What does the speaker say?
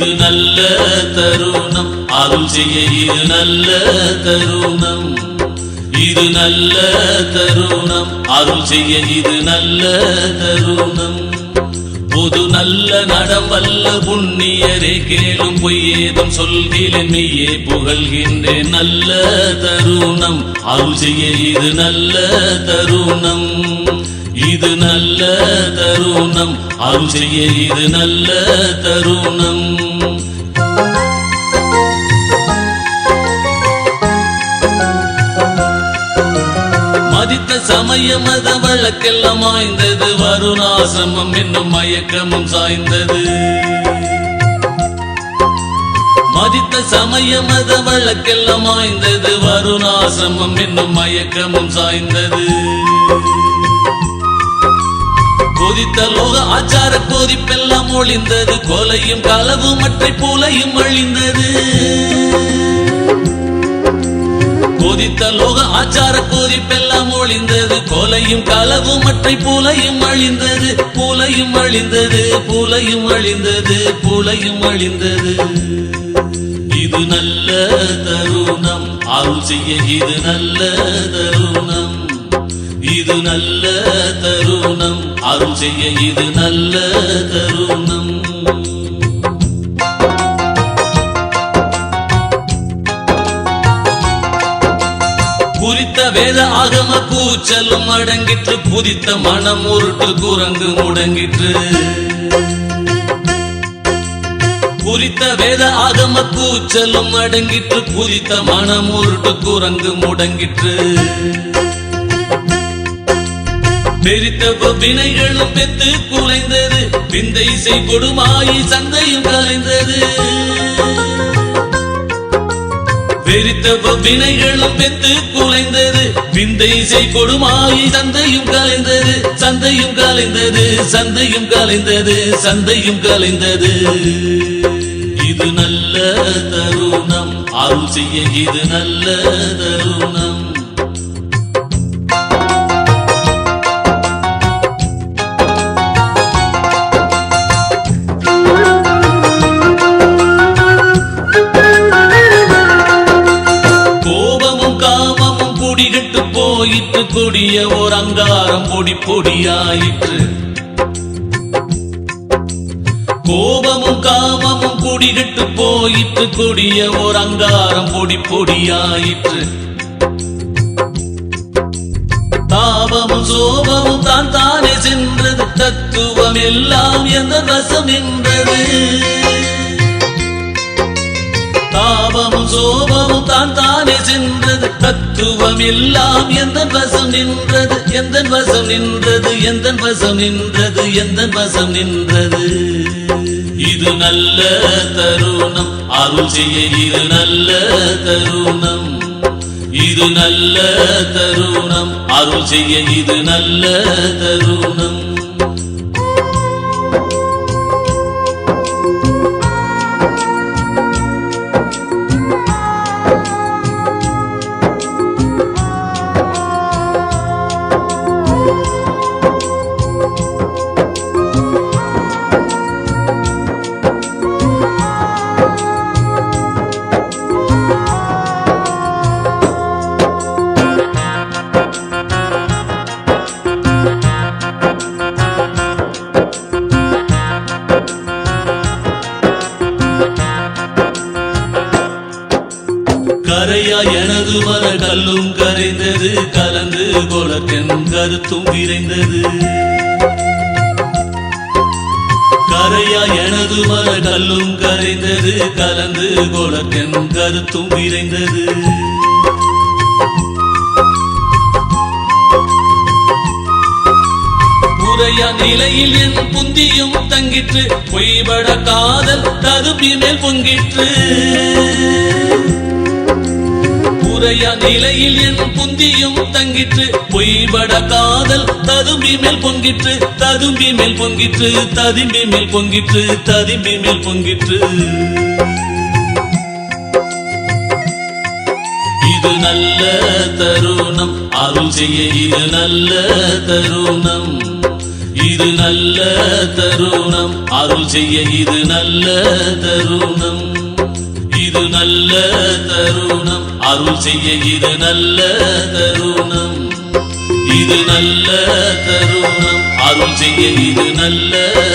இது நல்ல தருணம். அருள் செய்ய இது நல்ல தருணம். இது நல்ல தருணம். அருள் செய்ய இது நல்ல தருணம். பொது நல்ல நடவல்ல புண்ணியரே கேளும் பொய்யேதும் சொல்கிறேன் மெய்யே புகழ்கின்றேன் நல்ல தருணம். அருள் செய்ய இது நல்ல தருணம். இது நல்ல தருணம். அருள் செய்ய இது நல்ல தருணம். மதித்த சமய மத வழக்கெல்லாம் ஆய்ந்தது வருணாசிரமம் என்னும் மயக்கமும் சாய்ந்தது. மதித்த சமய மத வழக்கெல்லாம் ஆய்ந்தது வருணாசிரமம் என்னும் மயக்கமும் சாய்ந்தது. கொதித்த லோக ஆச்சார கொதிப்பெல்லாம் ஒளிந்தது. கொலையும் களவு மற்ற போலையும் அழிந்தது. கொதித்த லோக ஆச்சார கொதிப்பெல்லாம் ஒளிந்தது. கொலையும் களவு மற்ற பூலையும் அழிந்தது. பூலையும் அழிந்தது பூலையும் அழிந்தது பூலையும் அழிந்தது. இது நல்ல தருணம். அருள் செய்ய இது நல்ல தருணம். இது நல்ல தருணம். அருள் செய்ய இது நல்ல தருணம். குறித்த வேத ஆகம கூச்சலும் அடங்கிற்று. புதித்த மனம் உருட்டு குரங்கு முடங்கிற்று. குறித்த வேத ஆகம கூச்சலும் அடங்கிற்று. புதித்த மனம் உருட்டு குரங்கு முடங்கிற்று. பெரித்த வினைகளும் பெத்து குலைந்தது. விந்த இசை கொடுமாயி சந்தையும் கலைந்தது. வெறித்த வினைகளும் பெத்து குலைந்தது. விந்த இசை கொடுமாயி சந்தையும் கலைந்தது. சந்தையும் கலைந்தது சந்தையும் கலைந்தது சந்தையும் கலைந்தது. இது நல்ல தருணம். அருள் செய்ய இது நல்ல தருணம். கொடிய அங்காரம் பொடி பொடியாயிற்று. கோபமும் காமமும் குடிகிட்டு போயிற்று. கொடிய ஓர் அங்காரம் பொடி பொடியாயிற்று. தாபமும் சோபமும் தான் தானே சென்றது. தத்துவம் எல்லாம் எந்த வசம் என்றது. தாபமும் சோபமும் தான் தானே தத்துவம் எல்லாம் எந்த வசம் நின்றது? எந்த வசம் நின்றது? எந்த வசம் நின்றது? எந்த வசம் நின்றது? இது நல்ல தருணம். அருள் செய்ய இது நல்ல தருணம். இது நல்ல தருணம். அருள் செய்ய இது நல்ல தருணம். கரையா எனது மன கல்லும் கரைந்தது கலந்து குளத்தின் கருத்தும் விரைந்தது. கரையா எனது மன கல்லும் கரைந்தது கலந்து குளத்தின் கருத்தும் விரைந்தது. முறையா நிலையில் என் புந்தியும் தங்கிற்று பொய்பட காதல் ததுப்பி மேல் பொங்கிற்று. முறையா நிலையில் என் புந்தியும் தங்கிற்று. பொய்பட காதல் ததும்பி மேல் பொங்கிற்று. ததும்பி மேல் பொங்கிற்று ததும்பி மேல் பொங்கிற்று ததும்பி மேல் பொங்கிற்று. இது இது நல்ல தருணம் அருள் செய்ய இது நல்ல தருணம். இது நல்ல தருணம் அருள் செய்ய இது நல்ல தருணம். இது நல்ல தருணம். அருள் செய்ய இது நல்ல தருணம். இது நல்ல தருணம். அருள் செய்ய இது நல்ல தருணம்